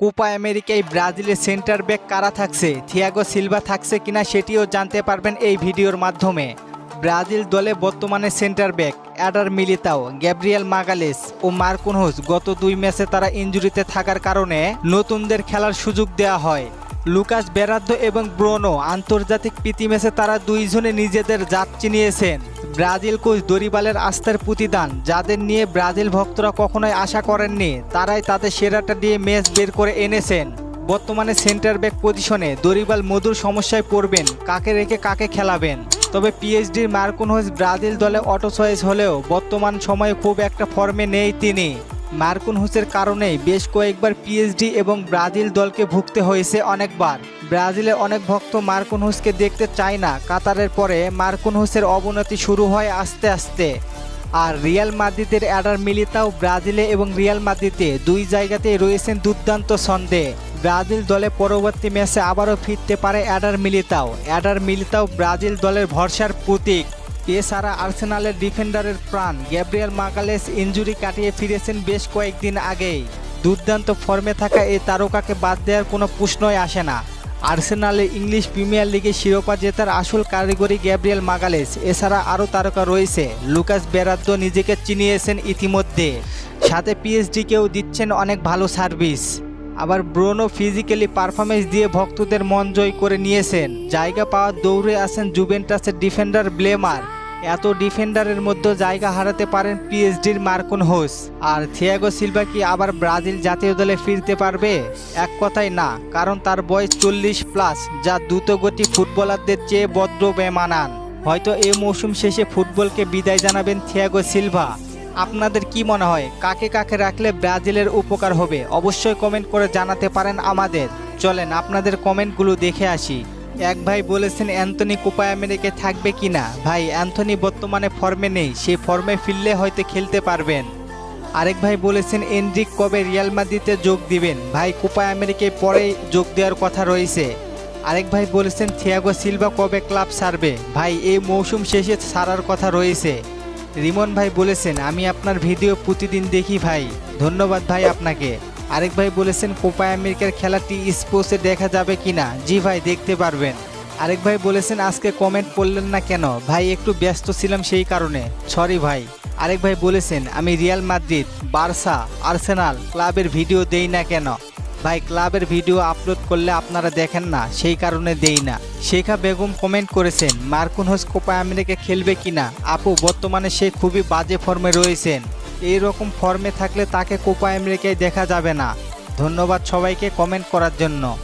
Copa আমেরিকায় ব্রাজিলের centre back কারা থাকছে? থিয়াগো সিলভা থাকছে কিনা সেটিও জানতে পারবেন এই ভিডিওর মাধ্যমে। ব্রাজিল দলে বর্তমানে centre back, Eder Militao, Gabriel Magalhaes ও মার্কুনহোস গত দুই ম্যাচে তারা ইঞ্জুরিতে থাকার কারণে নতুনদের খেলার সুযোগ দেয়া হয়। লুকাস বেরাদ্দ এবং ব্রোনো আন্তর্জাতিক প্রীতি ম্যাচে তারা দুইজনে নিজেদের জাত চিনিয়েছেন। ব্রাজিল কোচ দরিবালের আস্থার প্রতিদান, যাদের নিয়ে ব্রাজিল ভক্তরা কখনোই আশা করেননি, তারাই তাদের সেরাটা দিয়ে ম্যাচ বের করে এনেছেন। বর্তমানে সেন্টার ব্যাক পজিশনে দরিবাল মধুর সমস্যায় পড়বেন, কাকে রেখে কাকে খেলাবেন। তবে পিএইচডির মার্কুন হোস ব্রাজিল দলে অটো চয়েস হলেও বর্তমান সময়ে খুব একটা ফর্মে নেই তিনি। মার্কুন হুসের কারণেই বেশ কয়েকবার পিএইচডি এবং ব্রাজিল দলকে ভুগতে হয়েছে অনেকবার। ব্রাজিলের অনেক ভক্ত মার্কুন হুসকে দেখতে চায় না। কাতারের পরে মার্কুন হুসের অবনতি শুরু হয় আস্তে আস্তে। আর রিয়াল মাদ্রিদের অ্যাডার মিলিতাও ব্রাজিলে এবং রিয়াল মাদ্রিদে দুই জায়গাতেই রয়েছেন দুর্দান্ত ছন্দে। ব্রাজিল দলে পরবর্তী ম্যাচে আবারও ফিরতে পারে Eder Militao. Eder Militao Brazil দলের ভরসার প্রতীক। এছাড়া আর্সেনালের ডিফেন্ডারের প্রাণ গ্যাব্রিয়েল মাগালেস ইঞ্জুরি কাটিয়ে ফিরেছেন বেশ কয়েকদিন আগেই। দুর্দান্ত ফর্মে থাকা এই তারকাকে বাদ দেওয়ার কোনো প্রশ্নই আসে না। আর্সেনালে ইংলিশ প্রিমিয়ার লিগে শিরোপা জেতার আসল কারিগরি গ্যাব্রিয়েল মাগালেস। এছাড়া আরও তারকা রয়েছে। লুকাস বেরাদ্দ নিজেকে চিনিয়েছেন ইতিমধ্যে। সাথে পিএইচডিকেও দিচ্ছেন অনেক ভালো সার্ভিস। আবার ব্রোনো ফিজিক্যালি পারফরমেন্স দিয়ে ভক্তদের মন জয় করে নিয়েছেন। জায়গা পাওয়ার দৌড়ে আছেন জুভেন্টাসের ডিফেন্ডার ব্লেমার। এত ডিফেন্ডারের মধ্যে জায়গা হারাতে পারেন পিএইচডির মার্কুন হোস। আর থিয়াগো সিলভা কি আবার ব্রাজিল জাতীয় দলে ফিরতে পারবে? এক কথাই না, কারণ তার বয়স চল্লিশ প্লাস, যা দ্রুতগতি ফুটবলারদের চেয়ে বদ্র বেমানান। হয়তো এই মৌসুম শেষে ফুটবলকে বিদায় জানাবেন থিয়াগো সিলভা। আপনাদের কি মনে হয়, কাকে কাকে রাখলে ব্রাজিলের উপকার হবে? অবশ্যই কমেন্ট করে জানাতে পারেন আমাদের। চলেন, আপনাদের কমেন্টগুলো দেখে আসি। এক ভাই বলেছেন, অ্যান্থনি কোপা আমেরিকায় থাকবে কিনা ভাই, অ্যান্থনি বর্তমানে ফর্মে নেই, সে ফর্মে ফিরলে হয়তো খেলতে পারবেন। আরেক ভাই বলেছেন, এনরিক কবে রিয়াল মাদ্রিদে যোগ দিবেন? ভাই কোপা আমেরিকায় পরেই যোগ দেওয়ার কথা রয়েছে। আরেক ভাই বলেছেন, থিয়াগো সিলভা কবে ক্লাব ছাড়বে? ভাই, এই মৌসুম শেষে ছাড়ার কথা রয়েছে। রিমন ভাই বলেছেন, আমি আপনার ভিডিও প্রতিদিন দেখি ভাই। ধন্যবাদ ভাই আপনাকে। আরেক ভাই বলেছেন, কোপা আমেরিকার খেলাটি স্পোর্টসে দেখা যাবে কিনা? জি ভাই, দেখতে পারবেন। আরেক ভাই বলেছেন, আজকে কমেন্ট করলেন না কেন? ভাই, একটু ব্যস্ত ছিলাম সেই কারণে। সরি ভাই। আরেক ভাই বলেছেন, আমি রিয়াল মাদ্রিদ, বার্সা, আর্সেনাল ক্লাবের ভিডিও দেই না কেন? ভাই, ক্লাবের ভিডিও আপলোড করলে আপনারা দেখেন না, সেই কারণে দেই না। শেখা বেগম কমেন্ট করেছেন, মার্কুন হোস কোপা আমেরিকা খেলবে কিনা? আপু, বর্তমানে সে খুবই বাজে ফর্মে রয়েছেন। এই রকম ফর্মে থাকলে তাকে কোপা আমেরিকায় দেখা যাবে না। ধন্যবাদ সবাইকে কমেন্ট করার জন্য।